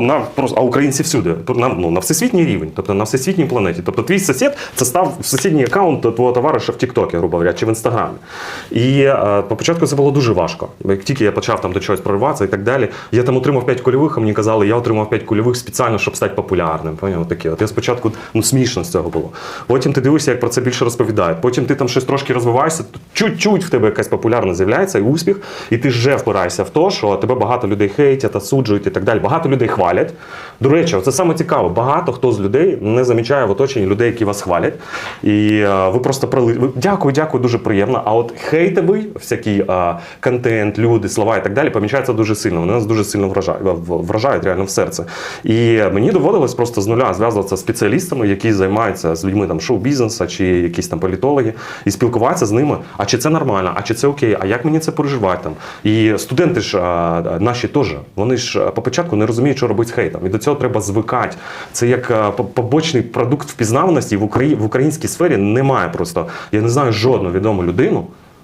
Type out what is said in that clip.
на просто а українці всюди. На, ну, на всесвітній рівень, тобто на всесвітній планеті. Тобто твій сусід це став сусідній аккаунт твого товариша в Тіктокі, грубо говоря, чи в інстаграмі. І е, по початку це було дуже важко. Як тільки я почав там до чогось прориватися і так далі, я там отримав 5 кульових, а мені казали, я отримав 5 кульових спеціально, щоб стати популярним. Поняв? От я спочатку ну смішно з цього було. Потім ти дивишся, як про це більше розповідають. Потім ти там щось трошки розвиваєшся, чуть-чуть в тебе якась популярність з'являється і успіх, і ти вже впираєшся в те, що тебе багато людей хейтять, осуджують і так далі. Багато людей хвалять. До речі, це саме цікаво. Багато хто з людей не замічає в оточенні людей, які вас хвалять. І е, ви просто прили... Дякую, дякую, дуже приємно. А от хейтовий всякий е, контент, люди, слова і так далі помічається дуже сильно. Вони нас дуже сильно вражають, вражають реально в серце. І мені доводилось просто з нуля зв'язуватися з спеціалістами, які займаються з людьми там шоу-бізнесу чи якісь там політологи, і спілкуватися з ними. А чи це нормально, а чи це окей, а як мені це переживати там? І студенти ж а, наші теж, вони ж по початку не розуміють, що робити з хейтом. І до цього треба звикати. Це як по- побочний продукт впізнаваності в українській сфері немає просто. Я не знаю жодну відому людину.